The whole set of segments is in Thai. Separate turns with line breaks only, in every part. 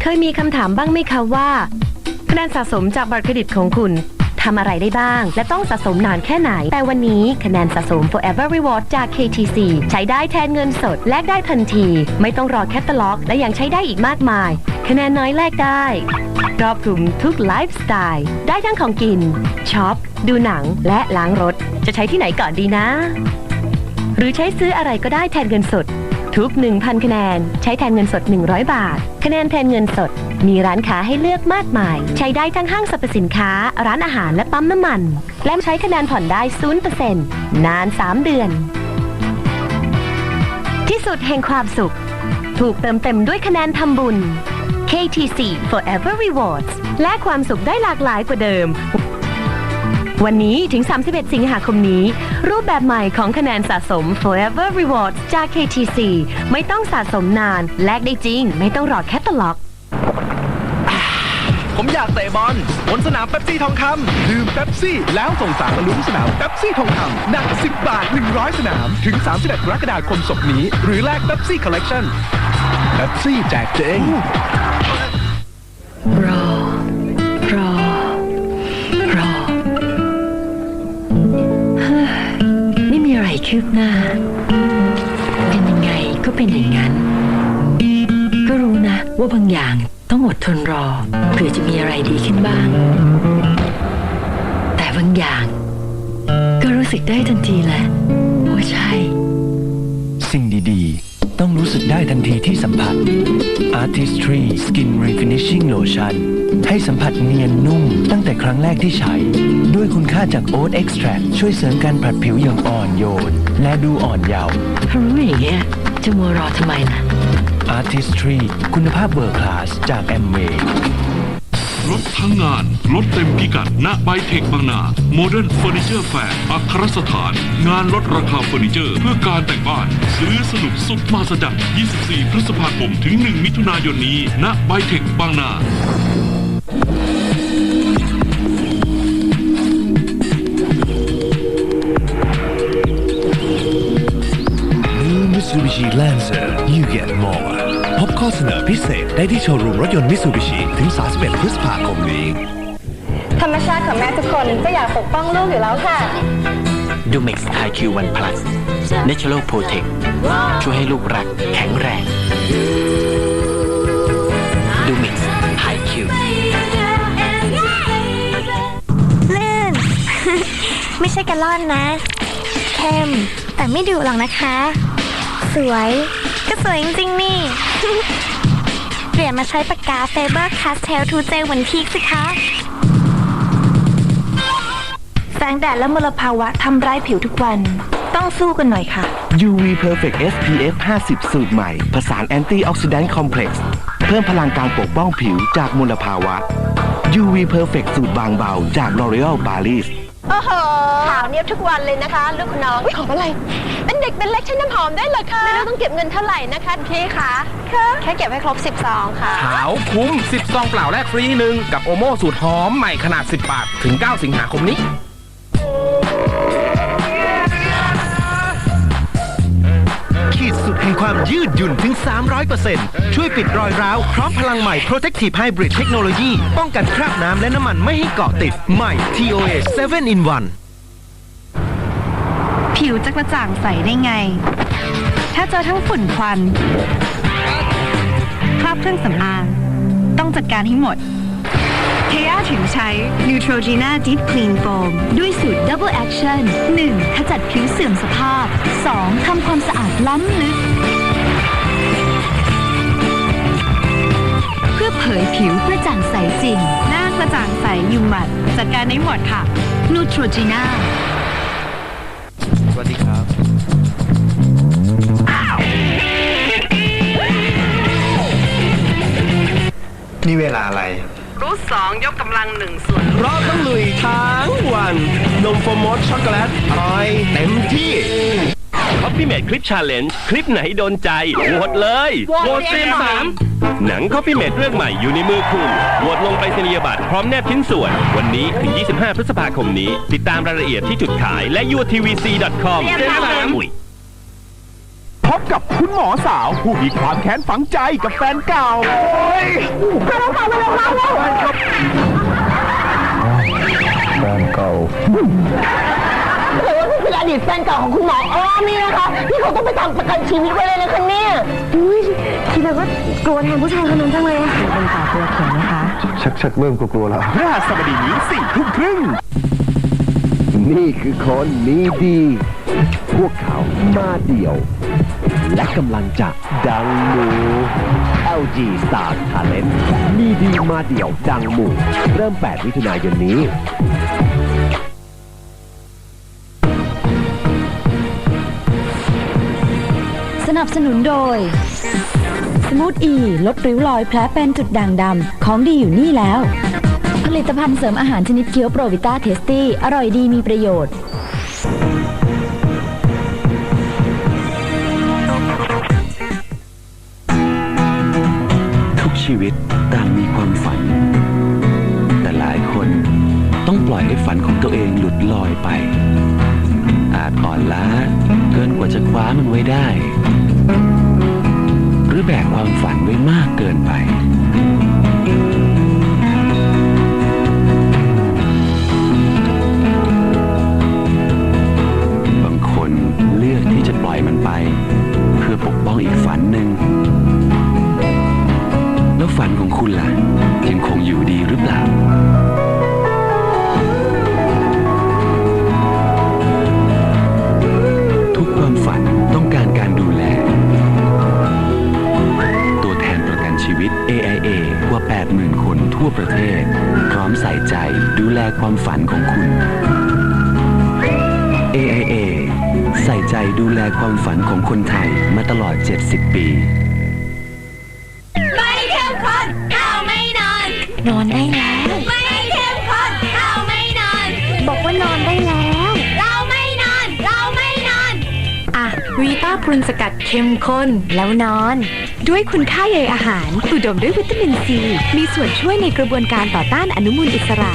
เคยมีคำถามบ้างไหมคะว่าคะแนนสะสมจากบัตรเครดิตของคุณทำอะไรได้บ้าง และต้องสะสมนานแค่ไหน แต่วันนี้คะแนนสะสม Forever Reward จาก KTC ใช้ได้แทนเงินสด แลกได้ทันที ไม่ต้องรอแคตตาล็อก และยังใช้ได้อีกมากมาย คะแนนน้อยแลกได้ครอบคลุมทุกไลฟ์สไตล์ได้ทั้งของกินช็อปดูหนังและล้างรถ จะใช้ที่ไหนก่อนดีนะ หรือใช้ซื้ออะไรก็ได้แทนเงินสด ทุก 1,000 คะแนน ใช้แทนเงินสด 100 บาท คะแนนแทนเงินสด มีร้านค้าให้เลือกมากมาย ใช้ได้ทั้งห้างสรรพสินค้า ร้านอาหารและปั๊มน้ำมัน และใช้คะแนนผ่อนได้ 0%นาน 3 เดือน ที่สุดแห่งความสุข ถูกเติมเต็มด้วยคะแนนทำบุญ KTC Forever Rewards และความสุขได้หลากหลายกว่าเดิม วันนี้ถึง 31 สิงหาคมนี้ รูปแบบใหม่ของคะแนนสะสม Forever Rewards จาก KTC ไม่ต้องสะสมนาน แลกได้จริง ไม่ต้องรอแคตตาล็อก
ผมอยากเตะบอลบนสนามเป๊ปซี่ทองคำดื่มเป๊ปซี่ แล้วส่งสารมาลุ้นสนามเป๊ปซี่ทองคำหนัก 10 บาท 100 สนาม ถึง 31กรกฎาคมศกนี้ หรือแลกเป๊ปซี่คอลเลกชันเป๊ปซี่แจกเจ๊ง
รอ คืบหน้า เป็นยังไงก็เป็นอย่างนั้น ก็รู้นะว่าบางอย่างต้องอดทนรอเผื่อจะมีอะไรดีขึ้นบ้าง แต่บางอย่าง ก็รู้สึกได้ทันทีแหละว่าใช่
สิ่งดีๆ ต้องรู้สึกได้ทันทีที่สัมผัส Artistry Skin Refinishing Lotion ให้สัมผัสเนียนนุ่มตั้งแต่ครั้งแรกที่ใช้ ด้วยคุณค่าจาก Oat Extract ช่วยเสริมการผลัดผิวอย่างอ่อนโยน และดูอ่อนเยาว์
ถ้ารู้อย่างเงี้ยจะมัวรอทำไมล่ะ
Artistry คุณภาพเวอร์คลาสจาก Amway
รถทั้งงานรถเต็มพิกัดณไบเทคบางนาโมเดิร์นเฟอร์นิเจอร์แฟร์อัครสถาน งานลดราคาเฟอร์นิเจอร์ เพื่อการแต่งบ้าน ซื้อสนุกสุดมาสจัด24 พฤษภาคมถึง 1 มิถุนายนนี้ณไบเทคบางนา
Mitsubishi Lancer you get more พบข้อเสนอพิเศษได้ที่โชว์รูมรถยนต์ Mitsubishi ถึง 31 พฤษภาคมนี้
ธรรมชาติของแม่ทุกคนก็อยากปกป้องลูกอยู่แล้วค่ะ
ดูเม็กซ์ไฮคิววันพลัสเนเชอรัลโปรเทคช่วยให้ลูกรักแข็งแรงดูเม็กซ์ไฮคิว
ลื่น ไม่ใช่กระล่อนนะ เข้ม แต่ไม่ดุหรอกนะคะ สวย ก็สวยจริงๆนี่ เปลี่ยนมาใช้ปากกา Faber Castell 2 J วันพีกสิคะ แสงแดดและมลภาวะทำร้ายผิวทุกวัน ต้องสู้กันหน่อยค่ะ
UV Perfect SPF 50 สูตรใหม่ ผสาน Anti Oxidant Complex เพิ่มพลังการปกป้องผิวจากมลภาวะ UV Perfect สูตรบางเบาจาก L'Oreal Paris
โอ้โหขาวเนียบทุกวันเลยนะคะ ลูกน้องหอมอะไร เป็นเด็กเป็นเล็กใช้น้ำหอมได้เหรอคะไม่รู้ต้องเก็บเงินเท่าไหร่นะคะพี่คะแค่เก็บให้ครบ10ซองค่ะ
ขาวคุ้ม 10 ซองเปล่าแลกฟรีหนึ่งกับโอโม่สูตรหอมใหม่ขนาด 10 บาท ถึง 9 สิงหาคมนี้
ขีดสุดแห่งความยืดหยุ่นถึง 300%ช่วยปิดรอยร้าว พร้อมพลังใหม่ Protective Hybrid Technology ป้องกันคราบน้ำและน้ำมันไม่ให้เกาะติด ใหม่ TOA 7 in 1
ผิวจะกระจ่างใสได้ไง ถ้าเจอทั้งฝุ่นควันคราบเครื่องสำอาง ต้องจัดการให้หมดเทียถึงใช้ Neutrogena Deep Clean Foam ด้วยสูตร Double Action 1. ขจัดผิวเสื่อมสภาพ 2. ทำความสะอาดล้ำลึก เพื่อเผยผิวกระจ่างใสจริง หน้ากระจ่างใสอยู่หมัด จัดการได้หมดค่ะ Neutrogena
ส วัสดีครับ
นี่เวลาอะไร
รูทสองยกกำลังหนึ่งส่วน
เพราะต้องลุยทั้งวัน นมโฟมดช็อกโกแลตอร่อยเต็มที่
คอฟฟี่เมดคลิปชาเลนจ์คลิปไหนโดนใจโหวตเลยโหวตซีสาม หนังคอฟฟี่เมดเรื่องใหม่อยู่ในมือคุณโหวตลงไปเสนียบัตรพร้อมแนบชิ้นส่วน วันนี้ถึง 25 พฤษภาคมนี้ ติดตามรายละเอียดที่จุดขายและ youtv.com เจ๊หลาม
พบกับคุณหมอสาวผู้มีความแค้นฝังใจกับแฟนเก่า
โมา
แล้วค่ะมาแล้วค่ะแฟ
นเก่า
ประกันชีวิตไว้เลยนะคะเนี่ยอุ้ยทีแรกก็กลัวแทนผู้ชายคนนั้นจังเลยอะเป็นฝากตัวเขียนนะคะ
ชักชักเริ่มกลัวๆแล้ว
พฤหัสบดีนี้สี่ทุ่มครึ่ง
นี่คือคนนี้ดี พวกเขามาเดี่ยว และกำลังจะดังหมู LG Star Talent มีดีมาเดี่ยวดังหมู่เริ่ม 8 มิถุนายนนี้
สนับสนุนโดย สมูทอีลดริ้วรอยแผลเป็นจุดด่างดำ ของดีอยู่นี่แล้ว ผลิตภัณฑ์เสริมอาหารชนิดเคี้ยวโปรวิต้าเทสตี้ อร่อยดีมีประโยชน์
ทุกชีวิตต่างมีความฝัน แต่หลายคนต้องปล่อยให้ฝันของตัวเองหลุดลอยไปาจอ่อนล้า เกินกว่าจะคว้ามันไว้ได้ หรือแบกความฝันไว้มากเกินไป บางคนเลือกที่จะปล่อยมันไป เพื่อปกป้องอีกฝันหนึ่ง แล้วฝันของคุณล่ะ ความฝันของคุณ AIA ใส่ใจดูแลความฝันของคนไทยมาตลอด 70 ปี
ไม่เข้มข้นเราไม่นอน นอนได้แล้ว ไม่เข้มข้นเราไม่นอน บอกว่านอนได้แล้ว เราไม่นอน เราไม่นอน
อะ วีต้าพรุนสกัดเข้มข้นแล้วนอน ด้วยคุณค่าใยอาหารอุดมด้วยวิตามินซี มีส่วนช่วยในกระบวนการต่อต้านอนุมูลอิสระ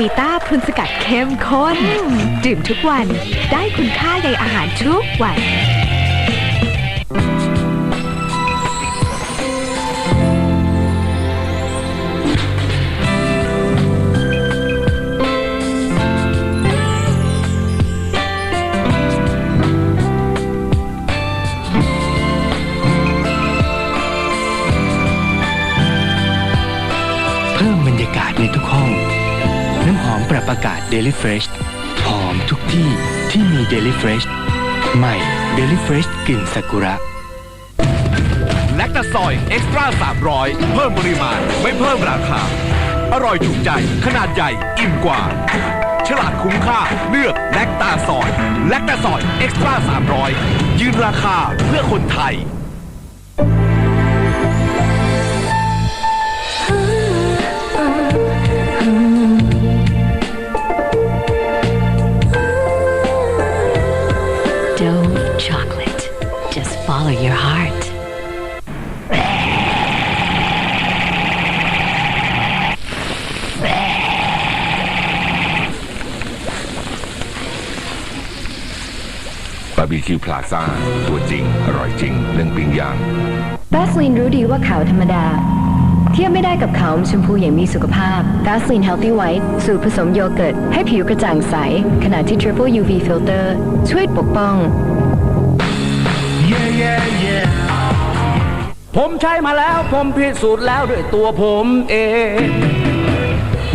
วีต้าพรุนสกัดเข้มข้น ดื่มทุกวันได้คุณค่าใยอาหารทุกวัน
Daily Fresh หอมทุกที่ที่มี Daily Fresh ใหม่ Daily Fresh กลิ่นซากุระ
แลคตาซอยเอ็กซ์ตร้า300 เพิ่มปริมาณไม่เพิ่มราคา อร่อยถูกใจ ขนาดใหญ่ อิ่มกว่า ฉลาดคุ้มค่าเลือกแลคตาซอยแลคตาซอยเอ็กซ์ตร้า300 ยืนราคาเพื่อคนไทย
บาร์บีคิวพลาซ่าตัวจริง อร่อยจริง เรื่องปิ้งย่าง
แบสลินรู้ดีว่าขาวธรรมดา เทียบไม่ได้กับขาวชมพูอย่างมีสุขภาพแบสลิน Healthy White สูตรผสมโยเกิร์ต ให้ผิวกระจ่างใส ขณะที่ Triple UV Filter ช่วยปกป้อง
ผมใช้มาแล้วผมพิสูจน์แล้วด้วยตัวผมเอง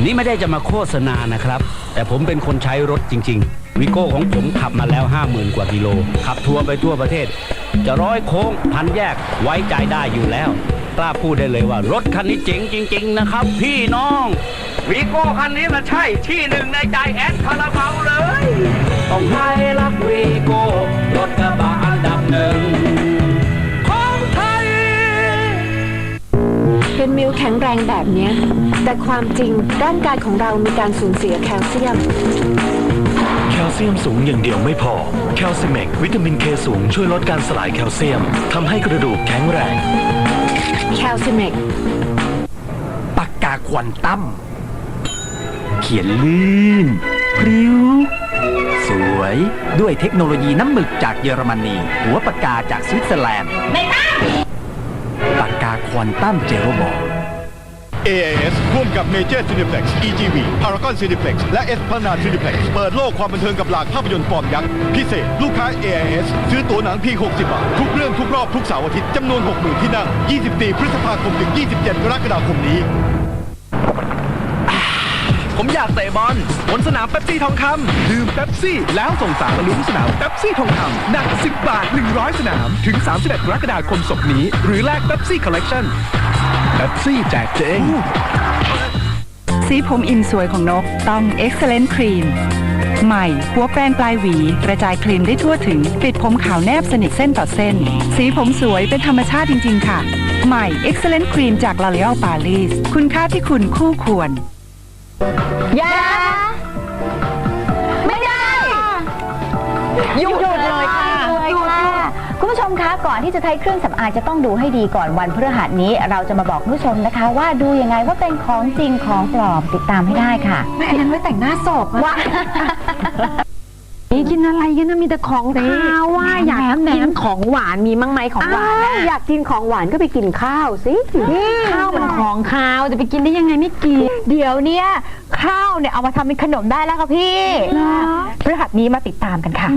นี่ไม่ได้จะมาโฆษณานะครับ แต่ผมเป็นคนใช้รถจริง ๆ วิโก้ของผมขับมาแล้ว 50,000 กว่ากิโล ขับทัวร์ไปทั่วประเทศ จะร้อยโค้งพันแยกไว้ใจได้อยู่แล้ว กล้าพูดได้เลยว่ารถคันนี้เจ๋งจริง ๆ นะครับ พี่น้องวีโก้คันนี้มันใช่ที่หนึ่งในใจแอดคาราบาเลย ต้องให้รักวีโก้รถกระบะอันดับหนึ่งของไทย
เป็นมิวแข็งแรงแบบเนี้ยแต่ความจริงร่างกายของเรามีการสูญเสียแคลเซียม
เซียมสูงอย่างเดียวไม่พอ แคลซิเมกวิตามินเคสูงช่วยลดการสลายแคลเซียมทำให้กระดูกแข็งแรง
แคลซิเมก
ปากกาควันตั้ม
เขียนลื่นพริ้ว
สวยด้วยเทคโนโลยีน้ำหมึกจากเยอรมนี หัวปากกาจากสวิตเซอร์แลนด์ปากกาควอนตัมเจโรบอล
AIS ร่วมกับ Major Cineplex EGV Paragon Cineplex และ Esplanade Cineplex เปิดโลกความบันเทิงกับหลากภาพยนตร์ฟอร์มยักษ์ พิเศษ ลูกค้า AIS ซื้อตั๋วหนังเพียง60 บาท ทุกเรื่องทุกรอบทุกเสาร์อาทิตย์จำนวน 60,000 ที่นั่ง 24 พฤษภาคมถึง 27 กรกฎาคมนี้
ผมอยากเตะบอลบนสนามเป๊ปซี่ทองคำดื่มเป๊ปซี่ แล้วส่งสารมาลุ้นสนามเป๊ปซี่ทองคำหนัก 10 บาท 100 สนาม ถึง 31กรกฎาคมศกนี้ หรือแลกเป๊ปซี่คอลเลกชัน เป๊ปซี่แจกเจ๊ง
สีผมอิ่มสวยของนกต้อง Excellent Cream ใหม่ หัวแปรงปลายหวี กระจายครีมได้ทั่วถึงปิดผมขาวแนบสนิทเส้นต่อเส้น สีผมสวยเป็นธรรมชาติจริง ๆ ค่ะ ใหม่ Excellent Cream จาก L'Oreal Paris คุณค่าที่คุณคู่ควร
ยาไม่ได้หยุดเลยค่ะหยุดค่ะ คุณผู้ชมคะก่อนที่จะใช้เครื่องสำอางจะต้องดูให้ดีก่อนวันพฤหัสนี้ เราจะมาบอกคุณผู้ชมนะคะ ว่าดูยังไงว่าเป็นของจริงของปลอมติดตามให้ได้ค่ะ
ไม่อันนั้นไว้แต่งหน้าศพ
ว่า
นี่กินอะไรกันนะมีแต่ของคาวว่าอยากกินของหวานมีมั้งไหมของหวาน
อยากกินของหวานก็ไปกินข้าวสิ
ข้าวมันของคาวจะไปกินได้ยังไงไม่กิน
เดี๋ยวเนี้ยข้าวเนี่ยเอามาทำเป็นขนมได้แล้วค่ะพี่พฤหัสนี้มาติดตามกันค่ะ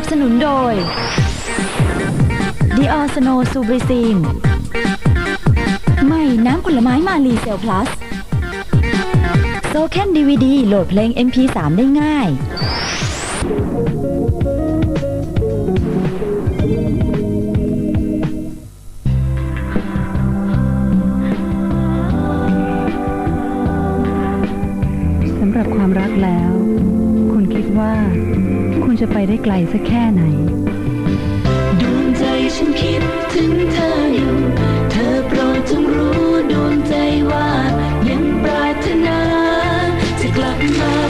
นับสนุนโดย Dior Snow s u b r i s i m ใหม่น้ำผลไม้มาลีเซลพลัสโซแคนดีวดีโหลดเพลง MP3 ได้ง่าย
สำหรับความรักแล้ว คุณคิดว่า จะไปได้ไกลสักแค่ไหน
ดวงใจฉันคิดถึงเธออยู่ เธอโปรดจงรู้ดวงใจว่ายังปรารถนาจะกลับมา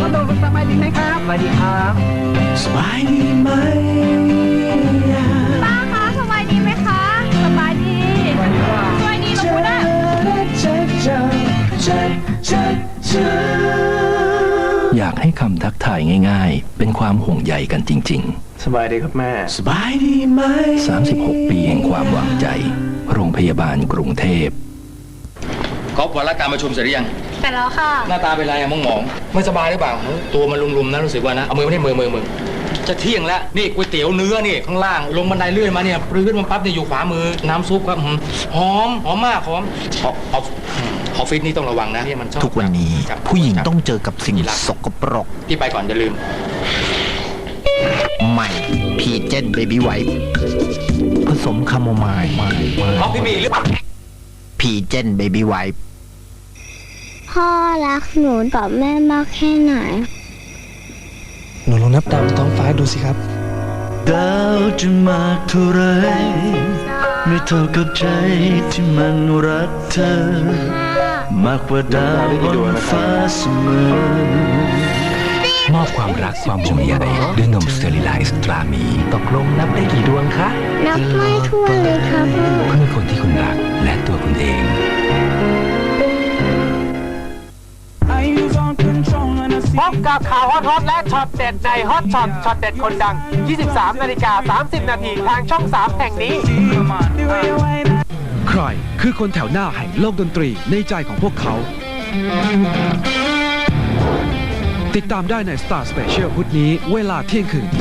การเดินทาง
สบายดีไหมครับสบายดีครับสบายดีไหม
ป้าคะสบายดีไหมคะสบายดีสบายดีนะคุณอะ
อยากให้คำทักทายง่าย ๆ เป็นความห่วงใยกันจริง
สบายดีครับแม่
สบายดีไหม36 ปีแห่งความหวังใจ โรงพยาบาลกรุงเทพ
ครบวันละการประชุมเสร็จหรือยัง
แต่แล้วค่ะ
หน้าตาเป็นไรอะมองหมองๆไม่สบายหรือเปล่า ตัวมันลุมๆนะรู้สึกว่านะเอามือมาที่มือมือมือจะเที่ยงแล้วนี่ก๋วยเตี๋ยวเนื้อนี่ข้างล่างลงบันไดเลื่อนมาเนี่ยปรื้นมาปั๊บเนี่ยอยู่ขวามือน้ำซุปครับอืมหอมหอมมากหอมออฟออฟอืมออฟฟิศนี่ต้องระวังนะที่มันชอบ
ทุกวันนี้
จับ
ผู้หญิงต้องเจอกับสิ่งสกปรก
พี่ไปก่อนอย่าลืม
ใหม่พีเจนเบบี้ไวท์ผ สมคาโมไมล์
ท็อปพี่มีหรือเปล่า
พีเจนเบบี้ไวท์
พ่อรักหนูกับแม่มากแค่ไหน
หนูลองนับดาวบนท้องฟ้าดูสิครับ
ดาวจะมากเท่าไรไม่เท่ากับใจที่มันรักเธอ มากกว่าดาวบนฟ้าเสมอ มอบความรักความห่วงใยด้วยนมสเตอริไลซ์ตรามี
ตกลงนับได้กี่ดวงคะ
นับไม่ถ้วนเลยครับพ่อ
เพื่อคนที่คุณรักและตัวคุณเอง
พบกับข่าวฮอตฮอตและช็อตเด็ดในฮอตช็อตช็อตเด็ดคนดัง 23 นาฬิกา 30 นาทีทางช่อง 3 แห่งนี้
รคือคนแถวหน้าแห่งโลกดนตรีในใจของพวกเขา ติดตามได้ใน Star Special พุธนี้เวลาเที่ยงคืน